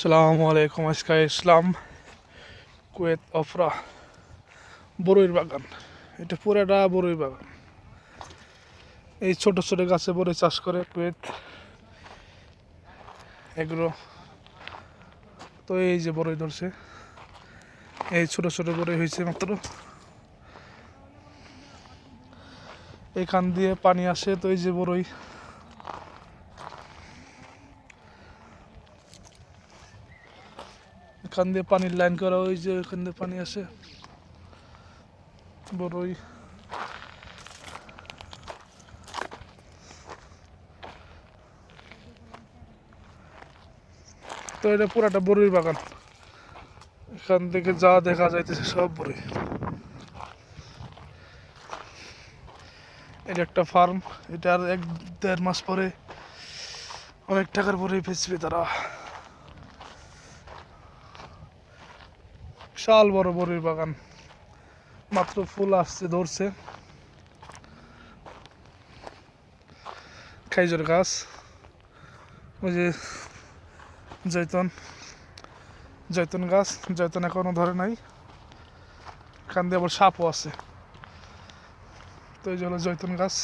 সালামু আলাইকুম, আজকে ইসলাম কুয়েত অফরা বড়ইর বাগান। এটা পুরাটা বড়ই বাগান। এই ছোট ছোট গাছে বড়ই চাষ করে কুয়েত। এগুলো তো এই যে বড়ই ধরছে। এই ছোট ছোট বড়ই হয়েছে মাত্র। এখান দিয়ে পানি আসে তো এই যে বড়ই এখান দিয়ে পানির লাইন করা, ওই যে এখান দিয়ে পানি আসে বড়ই। তো এটা পুরাটা বড়ির বাগান। এখান থেকে যা দেখা যাইতেছে সব বড়ি এটা একটা ফার্ম এটা আর এক দেড় মাস পরে অনেক টাকার পরে বেচবে তারা। বিশাল বড় বড়ির বাগান। মাত্র ফুল আসছে, ধরছে। খেজুর গাছ। ওই যে জৈতন। জৈতন গাছ, জৈতন এখনও ধরে নাই। এখান দিয়ে আবার সাপও আছে। তো এই যে হলো জৈতন গাছ।